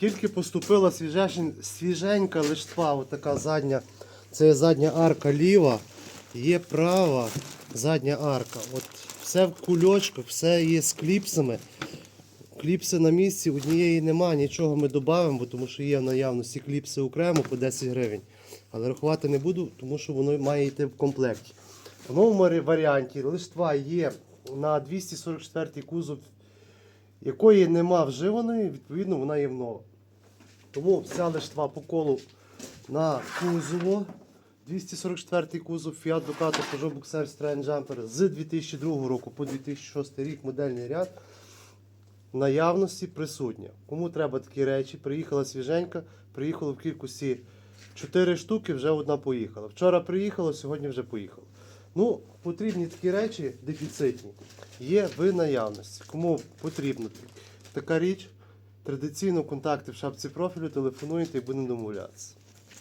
Тільки поступила свіженька лиштва, отака задня. Це задня арка ліва, є права задня арка. От все в кульочках, все є з кліпсами. Кліпси на місці, однієї нема, нічого ми додамо, тому що є в наявності кліпси окремо по 10 гривень. Але рахувати не буду, тому що воно має йти в комплекті. В новому варіанті лиштва є на 244 кузов, якої нема вживаної, відповідно вона є в нова. Тому вся лиштва по колу на кузово. 244 кузов Fiat Ducato Peugeot Boxer Strange Jumper з 2002 року по 2006 рік модельний ряд наявності присутня. Кому треба такі речі, приїхала свіженька, приїхало в кількості 4 штуки, вже одна поїхала. Вчора приїхала, сьогодні вже поїхала. Ну, потрібні такі речі дефіцитні. Є в наявності. Кому потрібна така річ, традиційно контакти в шапці профілю, телефонуйте і будемо домовлятися.